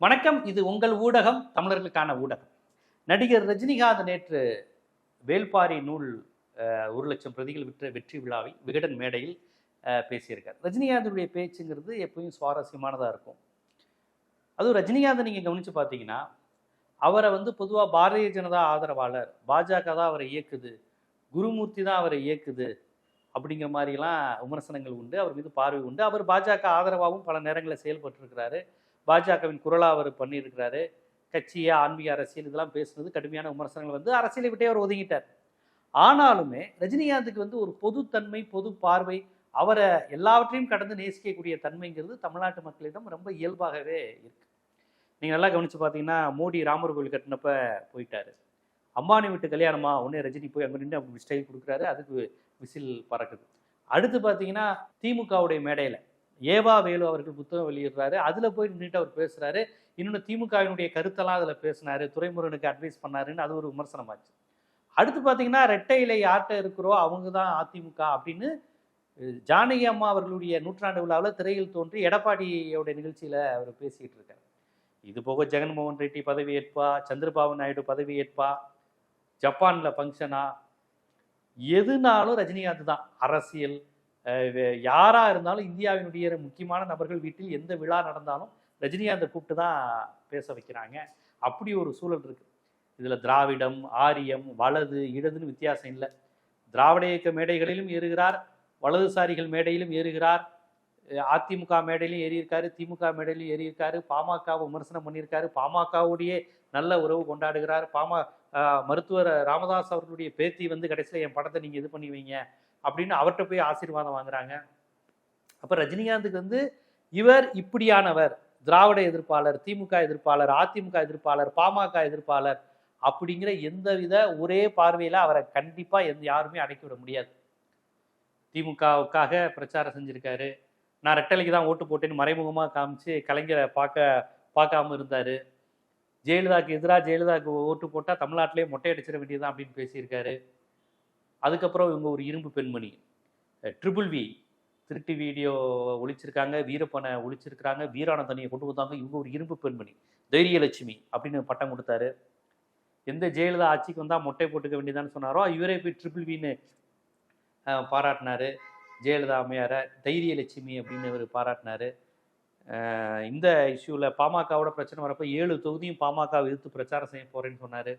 வணக்கம். இது உங்கள் ஊடகம் தமிழர்களுக்கான ஊடகம். நடிகர் ரஜினிகாந்த் நேற்று வேல்பாரி நூல் அஹ், ஒரு லட்சம் பிரதிகள் விற்ற வெற்றி விழாவை விகடன் மேடையில் பேசியிருக்கார். ரஜினிகாந்துடைய பேச்சுங்கிறது எப்பயும் சுவாரஸ்யமானதாக இருக்கும். அதுவும் ரஜினிகாந்தை நீங்கள் கவனித்து பார்த்தீங்கன்னா அவரை வந்து பொதுவாக பாரதிய ஜனதா ஆதரவாளர் பாஜக தான் அவரை இயக்குது குருமூர்த்தி தான் அவரை இயக்குது அப்படிங்கிற மாதிரிலாம் விமர்சனங்கள் உண்டு அவர் மீது பார்வை உண்டு. அவர் பாஜக ஆதரவாகவும் பல நேரங்களில் செயல்பட்டிருக்கிறாரு. பாஜகவின் குரலாக அவர் பண்ணியிருக்கிறாரு. கட்சியா ஆன்மீக அரசியல் இதெல்லாம் பேசுனது கடுமையான விமர்சனங்கள் வந்து அரசியலை விட்டே அவர் ஒதுங்கிட்டார். ஆனாலுமே ரஜினிகாந்துக்கு வந்து ஒரு பொதுத்தன்மை பொது பார்வை அவரை எல்லாவற்றையும் கடந்து நேசிக்கக்கூடிய தன்மைங்கிறது தமிழ்நாட்டு மக்களிடம் ரொம்ப இயல்பாகவே இருக்கு. நீங்கள் நல்லா கவனிச்சு பார்த்தீங்கன்னா மோடி ராமர் கோவில் கட்டினப்ப போயிட்டாரு. அம்பானி வீட்டு கல்யாணமா? உடனே ரஜினி போய் அங்கே நின்று அப்படி ஸ்டைல் கொடுக்குறாரு. அதுக்கு விசில் பறக்குது. அடுத்து பார்த்தீங்கன்னா திமுகவுடைய மேடையில் ஏவா வேலு அவர்கள் புத்தகம் வெளியிடுறாரு. அதில் போய் நின்றுட்டு அவர் பேசுகிறாரு இன்னொன்று திமுகவினுடைய கருத்தெல்லாம் அதில் பேசினார். துரைமுருகனுக்கு அட்வைஸ் பண்ணாருன்னு அது ஒரு விமர்சனமாச்சு. அடுத்து பார்த்தீங்கன்னா ரெட்டை இலை யார்கிட்ட இருக்கிறோ அவங்க தான் அதிமுக அப்படின்னு ஜானகி அம்மா அவர்களுடைய நூற்றாண்டு விழாவில் திரையில் தோன்றி எடப்பாடியோட நிகழ்ச்சியில் அவர் பேசிக்கிட்டு இருக்கார். இது போக ஜெகன்மோகன் ரெட்டி பதவி சந்திரபாபு நாயுடு பதவி ஏற்பா ஜப்பானில் ஃபங்க்ஷனா எதுனாலும் ரஜினிகாந்த் தான் அரசியல். அஹ் யாரா இருந்தாலும் இந்தியாவினுடைய முக்கியமான நபர்கள் வீட்டில் எந்த விழா நடந்தாலும் ரஜினிகாந்தை கூப்பிட்டு தான் பேச வைக்கிறாங்க. அப்படி ஒரு சூழல் இருக்கு. இதுல திராவிடம் ஆரியம் வலது இடதுன்னு வித்தியாசம் இல்லை. திராவிட இயக்க மேடைகளிலும் ஏறுகிறார் வலதுசாரிகள் மேடையிலும் ஏறுகிறார் அதிமுக மேடையிலும் ஏறியிருக்காரு திமுக மேடையிலும் ஏறியிருக்காரு பாமகவை விமர்சனம் பண்ணியிருக்காரு பாமகவுடைய நல்ல உறவு கொண்டாடுகிறார் பாம மருத்துவர் ராமதாஸ் அவர்களுடைய பேத்தி வந்து கடைசியில் என் படத்தை நீங்கள் இது பண்ணி வைங்க அப்படின்னு அவர்கிட்ட போய் ஆசீர்வாதம் வாங்குறாங்க. அப்போ ரஜினிகாந்துக்கு வந்து இவர் இப்படியானவர். திராவிட எதிர்ப்பாளர் திமுக எதிர்ப்பாளர் அதிமுக எதிர்ப்பாளர் பாமக எதிர்ப்பாளர் அப்படிங்கிற எந்தவித ஒரே பார்வையில் அவரை கண்டிப்பாக எந்த யாருமே அடக்கி விட முடியாது. திமுகவுக்காக பிரச்சாரம் செஞ்சுருக்காரு. நான் ரெட்டலைக்கு தான் ஓட்டு போட்டேன்னு மறைமுகமாக காமிச்சு கலைஞரை பார்க்க பார்க்காம இருந்தார். ஜெயலலிதாவுக்கு எதிராக ஜெயலலிதாவுக்கு ஓட்டு போட்டால் தமிழ்நாட்டிலே மொட்டை அடிச்சிட வேண்டியதான் அப்படின்னு பேசியிருக்காரு. அதுக்கப்புறம் இவங்க ஒரு இரும்பு பெண்மணி. ட்ரிபிள் வி திருட்டு வீடியோ ஒழிச்சிருக்காங்க வீரப்பனை ஒழிச்சிருக்கிறாங்க வீரானந்தனியை கொண்டு வந்தாங்க இவங்க ஒரு இரும்பு பெண்மணி. தைரியலட்சுமி அப்படின்னு பட்டம் கொடுத்தாரு. எந்த ஜெயலலிதா ஆட்சிக்கு வந்தால் மொட்டை போட்டுக்க வேண்டியதான்னு சொன்னாரோ இவரே போய் ட்ரிபிள் வின்னு பாராட்டினாரு. ஜெயலலிதா அம்மையாரை தைரியலட்சுமி அப்படின்னு இவர் பாராட்டினாரு. இந்த இஷ்யூவில் பாமகவோட பிரச்சனை வரப்போ ஏழு தொகுதியும் பாமக எதிர்த்து பிரச்சாரம் செய்ய போகிறேன்னு சொன்னார்.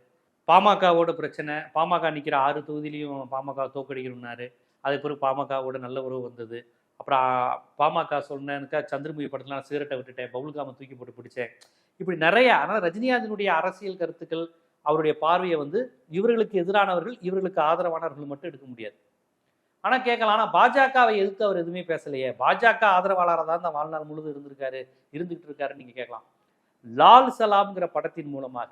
பாமகவோட பிரச்சனை பாமக நிற்கிற ஆறு தொகுதியிலையும் பாமக தோக்கடிக்கணும்னாரு அதுக்கு பிறகு பாமகவோட நல்ல உறவு வந்தது. அப்புறம் பாமக சொன்னேனுக்கா சந்திரமுகி படத்தில் நான் சிகரெட்டை விட்டுட்டேன் பவுல்காம தூக்கி போட்டு பிடிச்சேன். இப்படி நிறைய ஆனால் ரஜினிகாந்தினுடைய அரசியல் கருத்துக்கள் அவருடைய பார்வையை வந்து இவர்களுக்கு எதிரானவர்கள் இவர்களுக்கு ஆதரவானவர்கள் மட்டும் எடுக்க முடியாது. ஆனால் கேட்கலாம். ஆனால் பாஜகவை எதிர்த்து அவர் எதுவுமே பேசலையே. பாஜக ஆதரவாளராக தான் இந்த வாழ்நாள் முழுது இருந்திருக்காரு இருந்துகிட்டு இருக்காருன்னு நீங்கள் கேட்கலாம். லால் சலாம்ங்கிற படத்தின் மூலமாக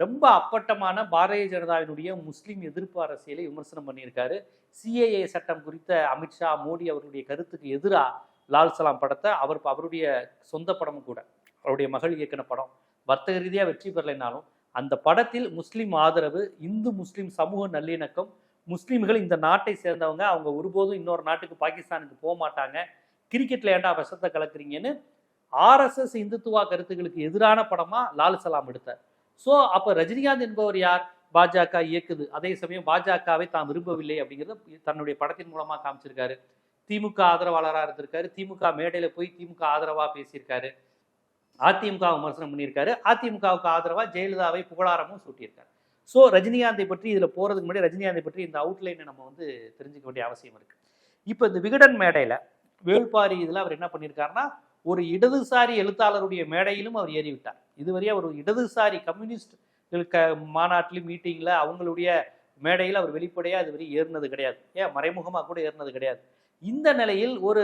ரொம்ப அப்பட்டமான பாரதிய ஜனதாவினுடைய முஸ்லீம் எதிர்ப்பு அரசியலை விமர்சனம் பண்ணியிருக்காரு. சிஏஏ சட்டம் குறித்த அமித்ஷா மோடி அவர்களுடைய கருத்துக்கு எதிராக லால் சலாம் படத்தை அவர் அவருடைய சொந்த படமும் கூட அவருடைய மகள் இயக்கின படம் வர்த்தக ரீதியாக வெற்றி பெறலைனாலும் அந்த படத்தில் முஸ்லீம் ஆதரவு இந்து முஸ்லீம் சமூக நல்லிணக்கம் முஸ்லீம்கள் இந்த நாட்டை சேர்ந்தவங்க அவங்க ஒருபோதும் இன்னொரு நாட்டுக்கு பாகிஸ்தானுக்கு போக மாட்டாங்க. கிரிக்கெட்ல ஏன்டா விஷத்தை கலக்குறீங்கன்னு ஆர்எஸ்எஸ் இந்துத்துவா கருத்துக்களுக்கு எதிரான படமா லால் சலாம் எடுத்தார். ஸோ அப்போ ரஜினிகாந்த் என்பவர் யார்? பாஜக இயக்குது. அதே சமயம் பாஜகவை தாம் விரும்பவில்லை அப்படிங்கிறத தன்னுடைய படத்தின் மூலமாக காமிச்சிருக்காரு. திமுக ஆதரவாளராக இருந்திருக்காரு. திமுக மேடையில் போய் திமுக ஆதரவாக பேசியிருக்காரு. அதிமுக விமர்சனம் பண்ணியிருக்காரு. அதிமுகவுக்கு ஆதரவா ஜெயலலிதாவை புகழாரமும் சூட்டியிருக்காரு. ஸோ ரஜினிகாந்தை பற்றி இதில் போகிறதுக்கு முன்னாடி ரஜினிகாந்தை பற்றி இந்த அவுட்லைனை நம்ம வந்து தெரிஞ்சுக்க வேண்டிய அவசியம் இருக்குது இப்போ இந்த விகடன் மேடையில் வேள்பாரி இதில் அவர் என்ன பண்ணியிருக்காருன்னா ஒரு இடதுசாரி எழுத்தாளருடைய மேடையிலும் அவர் ஏறிவிட்டார். இதுவரை அவர் ஒரு இடதுசாரி கம்யூனிஸ்ட் மாநாட்டிலும் மீட்டிங்கில் அவங்களுடைய மேடையில் அவர் வெளிப்படையாக இதுவரை ஏறினது கிடையாது. ஏன்? மறைமுகமாக கூட ஏறினது கிடையாது. இந்த நிலையில் ஒரு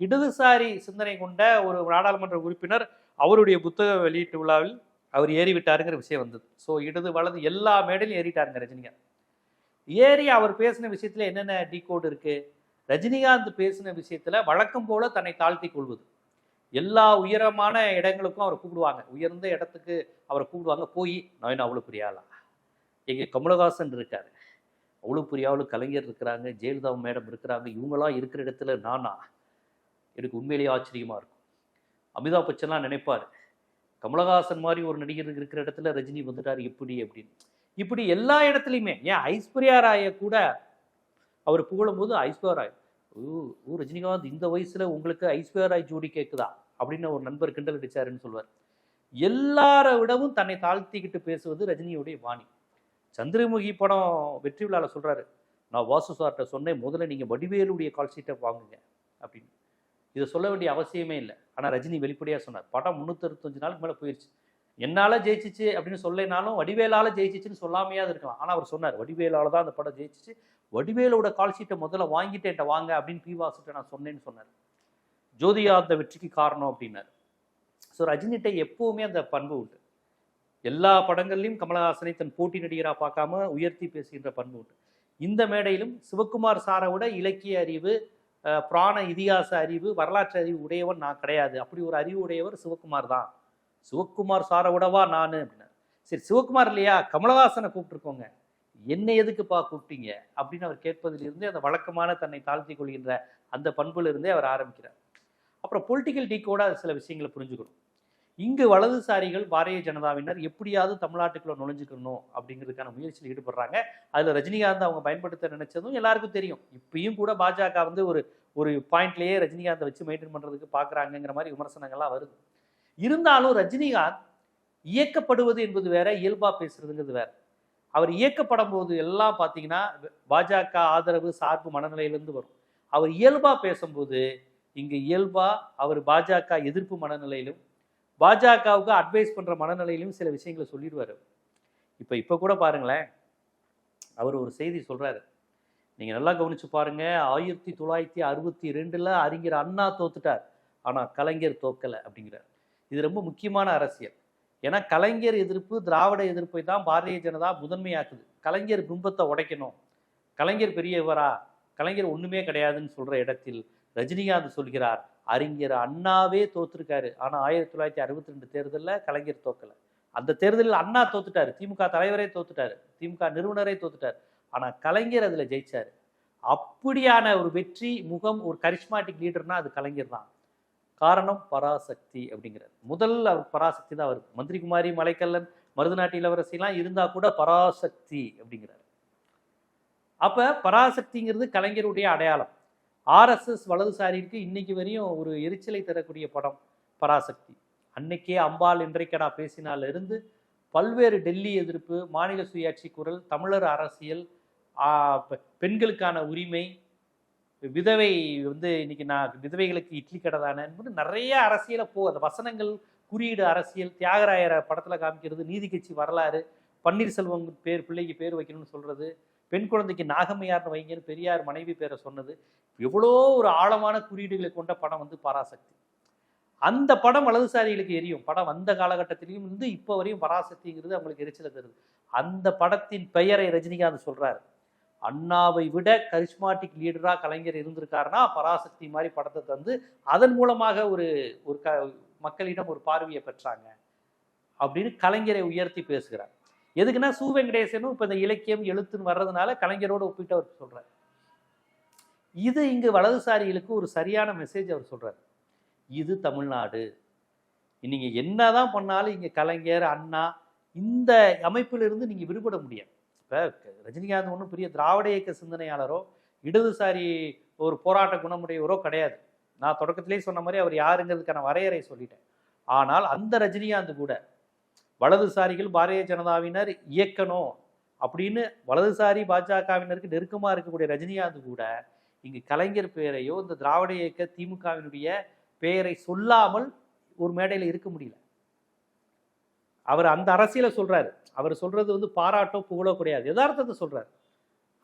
இடதுசாரி சிந்தனை கொண்ட ஒரு நாடாளுமன்ற உறுப்பினர் அவருடைய புத்தக வெளியீட்டு விழாவில் அவர் ஏறிவிட்டாருங்கிற விஷயம் வந்தது. ஸோ இடது வலது எல்லா மேடையிலும் ஏறிட்டாருங்க ரஜினிகாந்த். ஏறி அவர் பேசின விஷயத்தில் என்னென்ன டீகோடு இருக்குது ரஜினிகாந்த் பேசின விஷயத்தில் வழக்கம் போல தன்னை தாழ்த்தி கொள்வது. எல்லா உயரமான இடங்களுக்கும் அவரை கூப்பிடுவாங்க. உயர்ந்த இடத்துக்கு அவரை கூப்பிடுவாங்க. போய் நான் அவ்வளோ பெரிய ஆளா? எங்க கமலஹாசன் இருக்காரு. அவ்வளோ பெரிய ஆளு கலைஞர் இருக்கிறாங்க ஜெயலலிதா மேடம் இருக்கிறாங்க. இவங்களாம் இருக்கிற இடத்துல நானா? எனக்கு உண்மையிலேயே ஆச்சரியமாக இருக்கும். அமிதாப் பச்சன்லாம் நினைப்பார். கமலஹாசன் மாதிரி ஒரு நடிகர் இருக்கிற இடத்துல ரஜினி வந்துட்டார் எப்படி அப்படின்னு. இப்படி எல்லா இடத்துலையுமே ஏன் ஐஸ்வர்யா ராயை கூட அவர் புகழும்போது ஐஸ்வர்யா ராய் ஓ ரஜினிகாந்த் இந்த வயசுல உங்களுக்கு ஐஸ்வர்யா ராய் ஜோடி கேட்குதா அப்படின்னு ஒரு நண்பர் கிண்டல் அடிச்சாருன்னு சொல்வார். எல்லார விடவும் தன்னை தாழ்த்திக்கிட்டு பேசுவது ரஜினியுடைய வாணி. சந்திரமுகி படம் வெற்றி விழாவில் சொல்றாரு நான் வாசு சார்கிட்ட சொன்னேன் முதல்ல நீங்கள் வடிவேலுடைய கால் ஷீட்டை வாங்குங்க அப்படின்னு. இதை சொல்ல வேண்டிய அவசியமே இல்லை. ஆனால் ரஜினி வெளிப்படையாக சொன்னார் படம் முந்நூற்றஞ்சு நாளுக்கு மேலே போயிடுச்சு என்னால் ஜெயிச்சிச்சு அப்படின்னு சொல்லினாலும் வடிவேலால் ஜெயிச்சிச்சுன்னு சொல்லாமையாவது இருக்கலாம். ஆனால் அவர் சொன்னார் வடிவேலால் தான் அந்த படம் ஜெயிச்சிச்சு. வடிவேலோட கால் ஷீட்டை முதல்ல வாங்கிட்டு என்கிட்ட வாங்க அப்படின்னு பி வாசுட்ட நான் சொன்னேன்னு சொன்னார். ஜோதியா அந்த வெற்றிக்கு காரணம் அப்படின்னாரு. ஸோ ரஜினிகிட்ட எப்பவுமே அந்த பண்பு உண்டு. எல்லா படங்கள்லையும் கமலஹாசனை தன் போட்டி நடிகராக பார்க்காம உயர்த்தி பேசுகின்ற பண்பு உண்டு. இந்த மேடையிலும் சிவகுமார் சாரை விட இலக்கிய அறிவு புராண இதிகாச அறிவு வரலாற்று அறிவு உடையவன் நான் கிடையாது. அப்படி ஒரு அறிவு உடையவர் சிவகுமார் தான். சிவகுமார் சாரை விடவா நான் அப்படின்னார். சரி சிவகுமார் இல்லையா? கமலஹாசனை கூப்பிட்டுருக்கோங்க. என்னை எதுக்குப்பா கூப்பிட்டீங்க? அப்படின்னு அவர் கேட்பதிலிருந்தே அந்த வழக்கமான தன்னை தாழ்த்தி கொள்கின்ற அந்த பண்புலிருந்தே அவர் ஆரம்பிக்கிறார். அப்புறம் பொலிட்டிக்கல் டீக்கோட சில விஷயங்களை புரிஞ்சுக்கணும். இங்கு வலதுசாரிகள் பாரதிய ஜனதாவினர் எப்படியாவது தமிழ்நாட்டுக்குள்ள நுழைஞ்சுக்கணும் அப்படிங்கிறதுக்கான முயற்சியில் ஈடுபடுறாங்க. அதில் ரஜினிகாந்த் அவங்க பயன்படுத்த நினைச்சதும் எல்லாருக்கும் தெரியும். இப்பயும் கூட பாஜக வந்து ஒரு ஒரு பாயிண்ட்லேயே ரஜினிகாந்தை வச்சு மெயின்டைன் பண்ணுறதுக்கு பார்க்குறாங்கங்கிற மாதிரி விமர்சனங்கள்லாம் வருது. இருந்தாலும் ரஜினிகாந்த் இயக்கப்படுவது என்பது வேற இயல்பாக பேசுறதுங்கிறது வேற. அவர் இயக்கப்படும் போது எல்லாம் பார்த்தீங்கன்னா பாஜக ஆதரவு சார்பு மனநிலையிலேருந்து வரும். அவர் இயல்பாக பேசும்போது இங்கே இயல்பாக அவர் பாஜக எதிர்ப்பு மனநிலையிலும் பாஜகவுக்கு அட்வைஸ் பண்ணுற மனநிலையிலும் சில விஷயங்களை சொல்லிடுவார். இப்போ இப்போ கூட பாருங்களேன் அவர் ஒரு செய்தி சொல்கிறாரு நீங்கள் நல்லா கவனிச்சு பாருங்கள் ஆயிரத்தி தொள்ளாயிரத்தி அறுபத்தி ரெண்டில் அறிஞர் அண்ணா தோத்துட்டார். ஆனால் கலைஞர் தோக்கலை அப்படிங்கிறார். இது ரொம்ப முக்கியமான அரசியல். ஏன்னா கலைஞர் எதிர்ப்பு திராவிட எதிர்ப்பை தான் பாரதிய ஜனதா முதன்மையாக்குது. கலைஞர் பிம்பத்தை உடைக்கணும். கலைஞர் பெரியவரா? கலைஞர் ஒண்ணுமே கிடையாதுன்னு சொல்ற இடத்தில் ரஜினிகாந்த் சொல்கிறார் அறிஞர் அண்ணாவே தோத்துருக்காரு. ஆனா ஆயிரத்தி தொள்ளாயிரத்தி அறுபத்தி ரெண்டு தேர்தலில் கலைஞர் தோக்கல. அந்த தேர்தலில் அண்ணா தோத்துட்டாரு. திமுக தலைவரே தோத்துட்டாரு. திமுக நிறுவனரே தோத்துட்டார். ஆனா கலைஞர் அதுல ஜெயிச்சாரு. அப்படியான ஒரு வெற்றி முகம் ஒரு கரிஷ்மாட்டிக் லீடர்னா அது கலைஞர் தான். காரணம் பராசக்தி அப்படிங்கிறது முதல் அவர் பராசக்தி தான் அவர் மந்திரிகுமாரி மலைக்கல்லன் மருதநாட்டு இளவரசிலாம் இருந்தால் கூட பராசக்தி அப்படிங்கிறார். அப்ப பராசக்திங்கிறது கலைஞருடைய அடையாளம். ஆர்எஸ்எஸ் வலதுசாரிக்கு இன்னைக்கு வரையும் ஒரு எரிச்சலை தரக்கூடிய படம் பராசக்தி. அன்னைக்கே அம்பாள் இன்றைக்கடா பேசினால இருந்து பல்வேறு டெல்லி எதிர்ப்பு மாநில சுயாட்சி குரல் தமிழர் அரசியல் பெண்களுக்கான உரிமை விதவை வந்து இன்னைக்கு நான் விதவைகளுக்கு இட்லி கடை தானே என்பது நிறைய அரசியலை போ அந்த வசனங்கள் குறியீடு அரசியல் தியாகராயரை படத்துல காமிக்கிறது நீதி கட்சி வரலாறு பன்னீர்செல்வம் பேர் பிள்ளைக்கு பேர் வைக்கணும்னு சொல்றது பெண் குழந்தைக்கு நாகம்மையார்னு வைங்கன்னு பெரியார் மனைவி பேரை சொன்னது எவ்வளோ ஒரு ஆழமான குறியீடுகளை கொண்ட படம் வந்து பராசக்தி. அந்த படம் வலதுசாரிகளுக்கு எரியும். படம் வந்த காலகட்டத்திலையும் இருந்து இப்போ வரையும் பராசக்திங்கிறது அவங்களுக்கு எரிச்சலை தருது. அந்த படத்தின் பெயரை ரஜினிகாந்த் சொல்றாரு. அண்ணாவை விட கரிஸ்மாட்டிக் லீடராக கலைஞர் இருந்திருக்காருன்னா பராசக்தி மாதிரி படத்தை தந்து அதன் மூலமாக ஒரு ஒரு க மக்களிடம் ஒரு பார்வையை பெற்றாங்க அப்படின்னு கலைஞரை உயர்த்தி பேசுகிறார். எதுக்குன்னா சு. வெங்கடேசனும் இப்போ இந்த இலக்கியம் எழுத்துன்னு வர்றதுனால கலைஞரோடு ஒப்பிட்டு அவர் சொல்கிறார் இது இங்கு வலதுசாரிகளுக்கு ஒரு சரியான மெசேஜ் அவர் சொல்கிறார் இது தமிழ்நாடு. நீங்கள் என்ன தான் பண்ணாலும் இங்கே கலைஞர் அண்ணா இந்த அமைப்பிலிருந்து நீங்கள் விடுபட முடியாது. இப்போ ரஜினிகாந்த் ஒன்றும் பெரிய திராவிட இயக்க சிந்தனையாளரோ இடதுசாரி ஒரு போராட்ட குணமுடையவரோ கிடையாது. நான் தொடக்கத்திலேயே சொன்ன மாதிரி அவர் யாருங்கிறதுக்கான வரையறை சொல்லிட்டேன். ஆனால் அந்த ரஜினிகாந்த் கூட வலதுசாரிகள் பாரதிய ஜனதாவினர் இயக்கணும் அப்படின்னு வலதுசாரி பாஜகவினருக்கு நெருக்கமாக இருக்கக்கூடிய ரஜினிகாந்த் கூட இங்கு கலைஞர் பெயரையோ இந்த திராவிட இயக்க திமுகவினுடைய பெயரை சொல்லாமல் ஒரு மேடையில் இருக்க முடியல. அவர் அந்த அரசியலை சொல்கிறாரு அவர் சொல்கிறது வந்து பாராட்டோ புகழோ கிடையாது. யதார்த்தத்தை சொல்கிறார்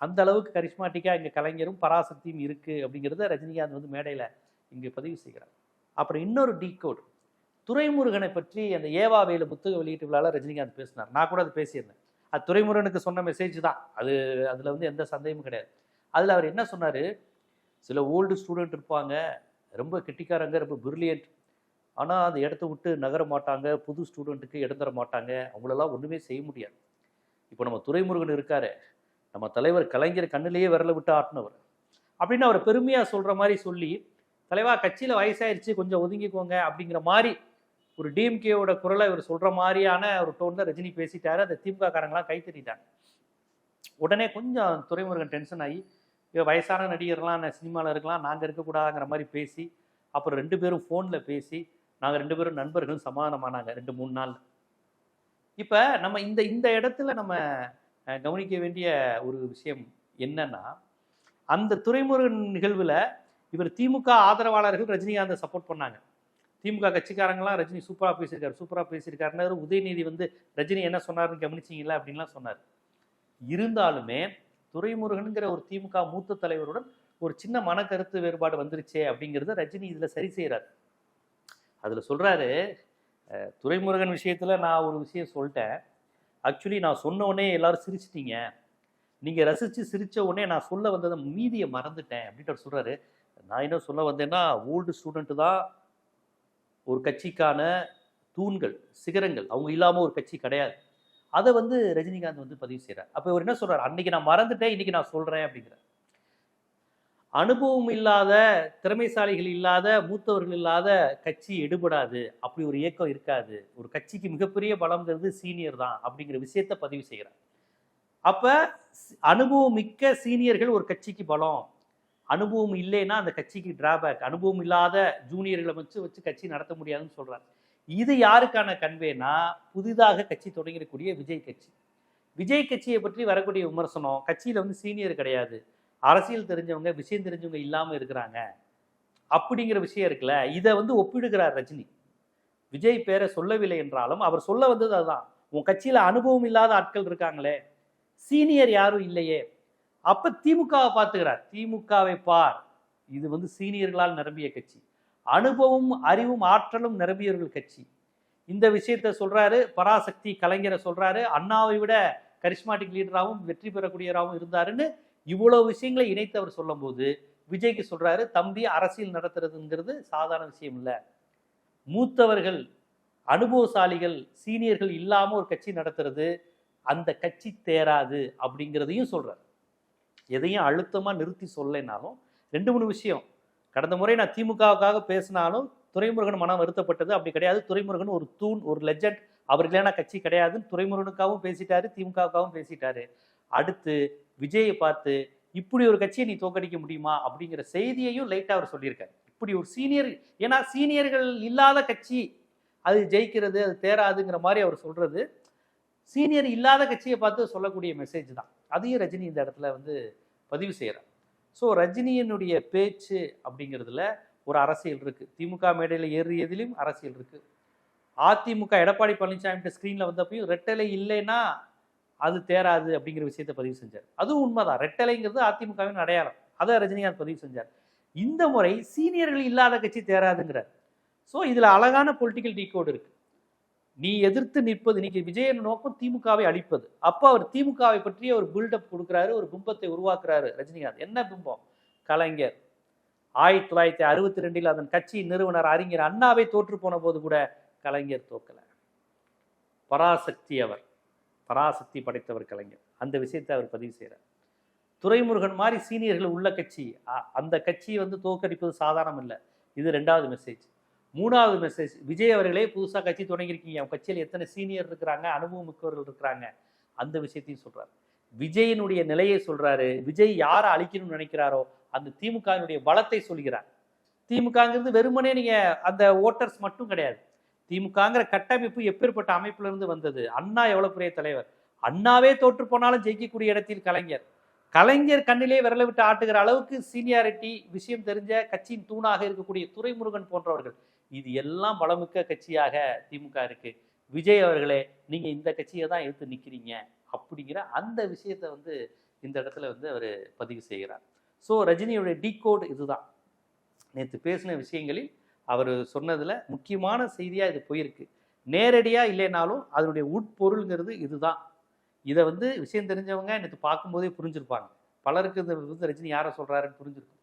அந்த அளவுக்கு கரிஷ்மாட்டிக்காக இங்கே கலைஞரும் பராசக்தியும் இருக்குது அப்படிங்கிறத ரஜினிகாந்த் வந்து மேடையில் இங்கே பதிவு செய்கிறார். அப்புறம் இன்னொரு டீகோட் துரைமுருகனை பற்றி அந்த ஏவாவையில் புத்தக வெளியீட்டு விழாவில் ரஜினிகாந்த் பேசினார். நான் கூட அது பேசியிருந்தேன். அது துறைமுருகனுக்கு சொன்ன மெசேஜ் தான். அது அதில் வந்து எந்த சந்தேகமும் கிடையாது. அதில் அவர் என்ன சொன்னார்? சில ஓல்டு ஸ்டூடெண்ட் இருப்பாங்க. ரொம்ப கெட்டிக்காரங்க ரொம்ப பிரில்லியன்ட் ஆனால் அந்த இடத்த விட்டு நகர மாட்டாங்க புது ஸ்டூடெண்ட்டுக்கு இடம் தர மாட்டாங்க அவங்களெல்லாம் ஒன்றுமே செய்ய முடியாது. இப்போ நம்ம துரைமுருகன் இருக்காரு. நம்ம தலைவர் கலைஞர் கண்ணிலேயே விரல விட்டு ஆட்டினவர். அப்படின்னு அவர் பெருமையாக சொல்கிற மாதிரி சொல்லி தலைவா கட்சியில் வயசாயிருச்சு கொஞ்சம் ஒதுங்கிக்கோங்க அப்படிங்கிற மாதிரி ஒரு டிஎம்கேவோட குரலை இவர் சொல்கிற மாதிரியான ஒரு டோனில் ரஜினி பேசிட்டாரு. அந்த திமுக காரங்களாம் கை உடனே கொஞ்சம் துரைமுருகன் டென்ஷன் ஆகி வயசான நடிகர்லாம் சினிமாவில் இருக்கலாம் நாங்கள் இருக்கக்கூடாதுங்கிற மாதிரி பேசி அப்புறம் ரெண்டு பேரும் ஃபோனில் பேசி நாங்கள் ரெண்டு பேரும் நண்பர்கள் சமாதானமானாங்க ரெண்டு மூணு நாள் இப்போ நம்ம இந்த இந்த இடத்துல நம்ம கவனிக்க வேண்டிய ஒரு விஷயம் என்னன்னா அந்த துறைமுருகன் நிகழ்வில் இவர் திமுக ஆதரவாளர்கள் ரஜினிகாந்தை சப்போர்ட் பண்ணாங்க. திமுக கட்சிக்காரங்களாம் ரஜினி சூப்பராக பேசியிருக்காரு சூப்பராக பேசியிருக்காருன்னு உதயநிதி வந்து ரஜினி என்ன சொன்னார்னு கவனிச்சிங்களா அப்படின்லாம் சொன்னார். இருந்தாலுமே துரைமுருகனுங்கிற ஒரு திமுக மூத்த தலைவருடன் ஒரு சின்ன மனக்கருத்து வேறுபாடு வந்துருச்சே அப்படிங்கிறத ரஜினி இதில் சரி செய்கிறார் அதில் சொல்கிறாரு துரைமுருகன் விஷயத்தில் நான் ஒரு விஷயம் சொல்லிட்டேன். ஆக்சுவலி நான் சொன்ன உடனே எல்லாரும் சிரிச்சிட்டீங்க. நீங்கள் ரசித்து சிரித்த உடனே நான் சொல்ல வந்ததை மீதியை மறந்துட்டேன் அப்படின்ட்டு அவர் சொல்கிறாரு நான் என்ன சொல்ல வந்தேன்னா ஓல்டு ஸ்டூடெண்ட்டு தான் ஒரு கட்சிக்கான தூண்கள் சிகரங்கள். அவங்க இல்லாமல் ஒரு கட்சி கிடையாது. அதை வந்து ரஜினிகாந்த் வந்து பதிவு செய்கிறார் அப்போ இவர் என்ன சொல்கிறார் அன்றைக்கி நான் மறந்துட்டேன் இன்றைக்கி நான் சொல்கிறேன் அப்படிங்கிறார். அனுபவம் இல்லாத திறமைசாலிகள் இல்லாத மூத்தவர்கள் இல்லாத கட்சி எடுபடாது. அப்படி ஒரு இயக்கம் இருக்காது. ஒரு கட்சிக்கு மிகப்பெரிய பலம்ங்கிறது சீனியர் தான் அப்படிங்கிற விஷயத்தை பதிவு செய்கிறார். அப்போ அனுபவம் மிக்க சீனியர்கள் ஒரு கட்சிக்கு பலம். அனுபவம் இல்லைன்னா அந்த கட்சிக்கு டிராபேக் அனுபவம் இல்லாத ஜூனியர்களை வச்சு வச்சு கட்சி நடத்த முடியாதுன்னு சொல்கிறார் இது யாருக்கான கன்வேனா புதிதாக கட்சி தொடங்கிடக்கூடிய விஜய் கட்சி. விஜய் கட்சியை பற்றி வரக்கூடிய விமர்சனம் கட்சியில் வந்து சீனியர் கிடையாது. அரசியல் தெரிஞ்சவங்க விஷயம் தெரிஞ்சவங்க இல்லாமல் இருக்கிறாங்க. அப்படிங்கிற விஷயம் இருக்குல்ல இதை வந்து ஒப்பிடுகிறார் ரஜினி. விஜய் பேரை சொல்லவில்லை என்றாலும் அவர் சொல்ல வந்தது அதுதான். உன் கட்சியில் அனுபவம் இல்லாத ஆட்கள் இருக்காங்களே சீனியர் யாரும் இல்லையே. அப்போ திமுகவை பார்த்துக்கிறார். திமுகவை பார். இது வந்து சீனியர்களால் நிரம்பிய கட்சி. அனுபவம் அறிவும் ஆற்றலும் நிரம்பியவர்கள் கட்சி. இந்த விஷயத்த சொல்றாரு பராசக்தி கலைஞரை சொல்றாரு அண்ணாவை விட கரிஸ்மாட்டிக் லீடராகவும் வெற்றி பெறக்கூடியவராகவும் இருந்தாருன்னு இவ்வளவு விஷயங்களை இணைத்து அவர் சொல்லும்போது விஜய்க்கு சொல்றாரு தம்பி அரசியல் நடத்துறதுங்கிறது சாதாரண விஷயம் இல்லை. மூத்தவர்கள் அனுபவசாலிகள் சீனியர்கள் இல்லாமல் ஒரு கட்சி நடத்துறது அந்த கட்சி தேராது அப்படிங்கிறதையும் சொல்றாரு. எதையும் அழுத்தமாக நிறுத்தி சொல்லலைனாலும் ரெண்டு மூணு விஷயம். கடந்த முறை நான் திமுகவுக்காக பேசினாலும் துறைமுருகன் மனம் வருத்தப்பட்டது. அப்படி கிடையாது. துரைமுருகன் ஒரு தூண் ஒரு லெஜண்ட் அவர் கட்சி கிடையாதுன்னு துறைமுருகனுக்காகவும் பேசிட்டாரு திமுகவுக்காகவும் பேசிட்டாரு. அடுத்து விஜயை பார்த்து இப்படி ஒரு கட்சியை நீ தோக்கடிக்க முடியுமா? அப்படிங்கிற செய்தியையும் லைட்டாக அவர் சொல்லியிருக்காரு. இப்படி ஒரு சீனியர் ஏன்னா சீனியர்கள் இல்லாத கட்சி அது ஜெயிக்கிறது அது தேராதுங்கிற மாதிரி அவர் சொல்றது சீனியர் இல்லாத கட்சியை பார்த்து சொல்லக்கூடிய மெசேஜ் தான். அதையும் ரஜினி இந்த இடத்துல வந்து பதிவு செய்கிறார் ஸோ ரஜினியினுடைய பேச்சு அப்படிங்கிறதுல ஒரு அரசியல் இருக்குது திமுக மேடையில் ஏறியதிலும் அரசியல் இருக்குது அதிமுக எடப்பாடி பழனிசாமி ஸ்க்ரீனில் வந்தப்பையும் ரெட்டலை இல்லைன்னா அது தேராது அப்படிங்கிற விஷயத்தை பதிவு செஞ்சார். அதுவும் உண்மைதான். ரெட்டலைங்கிறது அதிமுகவின் அடையாளம். அதை ரஜினிகாந்த் பதிவு செஞ்சார். இந்த முறை சீனியர்கள் இல்லாத கட்சி தேராதுங்கிறார். ஸோ இதில் அழகான பொலிட்டிக்கல் டீகோடு இருக்கு. நீ எதிர்த்து நிற்பது இன்னைக்கு விஜயன் நோக்கம் திமுகவை அழிப்பது. அப்போ அவர் திமுகவை பற்றி ஒரு பில்டப் கொடுக்குறாரு ஒரு பிம்பத்தை உருவாக்குறாரு ரஜினிகாந்த். என்ன பிம்பம்? கலைஞர். ஆயிரத்தி தொள்ளாயிரத்தி அறுபத்தி ரெண்டில் அதன் கட்சியின் நிறுவனர் அறிஞர் அண்ணாவை தோற்று போன போது கூட கலைஞர் தோக்கல. பராசக்தி அவர். பராசக்தி படைத்தவர் கலைஞர். அந்த விஷயத்தை அவர் பதிவு செய்கிறார் துரைமுருகன் மாதிரி சீனியர்கள் உள்ள கட்சி அ- அந்த கட்சியை வந்து தோற்கடிப்பது சாதாரணம் இல்லை. இது ரெண்டாவது மெசேஜ் மூணாவது மெசேஜ் விஜய் அவர்களே புதுசாக கட்சி தொடங்கியிருக்கீங்க. அவங்க கட்சியில் எத்தனை சீனியர் இருக்கிறாங்க அனுபவம் மிக்கவர்கள் இருக்கிறாங்க. அந்த விஷயத்தையும் சொல்கிறார் விஜயினுடைய நிலையை சொல்கிறாரு விஜய் யாரை அழிக்கணும்னு நினைக்கிறாரோ அந்த திமுகவினுடைய பலத்தை சொல்கிறார். திமுகங்கிறது வெறுமனே நீங்கள் அந்த ஓட்டர்ஸ் மட்டும் கிடையாது. திமுகங்கிற கட்டமைப்பு எப்பேற்பட்ட அமைப்புல இருந்து வந்தது? அண்ணா எவ்வளவு பெரிய தலைவர்? அண்ணாவே தோற்று போனாலும் ஜெயிக்கக்கூடிய இடத்தில் கலைஞர். கலைஞர் கண்ணிலே விரல விட்டு ஆட்டுகிற அளவுக்கு சீனியாரிட்டி விஷயம் தெரிஞ்ச கட்சியின் தூணாக இருக்கக்கூடிய துரைமுருகன் போன்றவர்கள். இது எல்லாம் பலமிக்க கட்சியாக திமுக இருக்கு. விஜய் அவர்களே நீங்க இந்த கட்சியை தான் எடுத்து நிக்கிறீங்க. அப்படிங்கிற அந்த விஷயத்தை வந்து இந்த இடத்துல வந்து அவர் பதிவு செய்கிறார். ஸோ ரஜினியுடைய டீகோட் இதுதான். நேற்று பேசின விஷயங்களில் அவர் சொன்னதில் முக்கியமான செய்தியாக இது போயிருக்கு. நேரடியாக இல்லைனாலும் அதனுடைய உட்பொருள்ங்கிறது இதுதான். இதை வந்து விஷயம் தெரிஞ்சவங்க எனக்கு பார்க்கும்போதே புரிஞ்சிருப்பாங்க. பலருக்கு இந்த வந்து ரஜினி யாரை சொல்கிறாருன்னு புரிஞ்சிருக்கும்.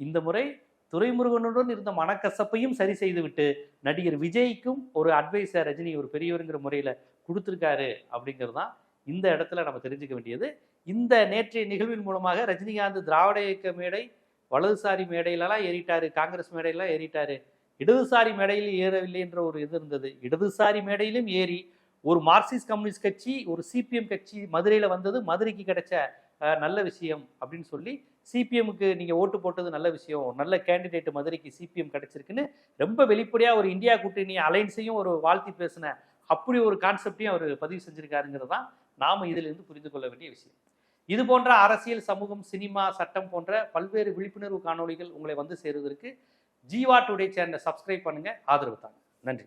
இந்த முறை துரைமுருகனுடன் இருந்த மனக்கசப்பையும் சரி செய்துவிட்டு நடிகர் விஜய்க்கும் ஒரு அட்வைஸை ரஜினி ஒரு பெரியவருங்கிற முறையில் கொடுத்துருக்காரு அப்படிங்கிறது தான் இந்த இடத்துல நம்ம தெரிஞ்சுக்க வேண்டியது. இந்த நேற்றைய நிகழ்வின் மூலமாக ரஜினிகாந்த் திராவிட இயக்க மேடை வலதுசாரி மேடையிலலாம் ஏறிட்டாரு காங்கிரஸ் மேடையிலாம் ஏறிட்டாரு. இடதுசாரி மேடையில் ஏறவில்லை என்ற ஒரு இது இருந்தது. இடதுசாரி மேடையிலும் ஏறி ஒரு மார்க்சிஸ்ட் கம்யூனிஸ்ட் கட்சி ஒரு சிபிஎம் கட்சி மதுரையில் வந்தது மதுரைக்கு கிடைச்ச நல்ல விஷயம் அப்படின்னு சொல்லி சிபிஎம்க்கு நீங்கள் ஓட்டு போட்டது நல்ல விஷயம். நல்ல கேண்டிடேட் மதுரைக்கு சிபிஎம் கிடைச்சிருக்குன்னு ரொம்ப வெளிப்படையாக ஒரு இந்தியா கூட்டணி அலைன்ஸையும் ஒரு வாழ்த்தி பேசின அப்படி ஒரு கான்செப்டையும் அவர் பதிவு செஞ்சுருக்காருங்கிறது தான் நாம் இதிலிருந்து புரிந்து கொள்ள வேண்டிய விஷயம். இது போன்ற அரசியல் சமூகம் சினிமா சட்டம் போன்ற பல்வேறு விழிப்புணர்வு காணொளிகள் உங்களை வந்து சேருவதற்கு ஜீவா டுடே சேனலை சப்ஸ்கிரைப் பண்ணுங்க. ஆதரவு தாங்க. நன்றி.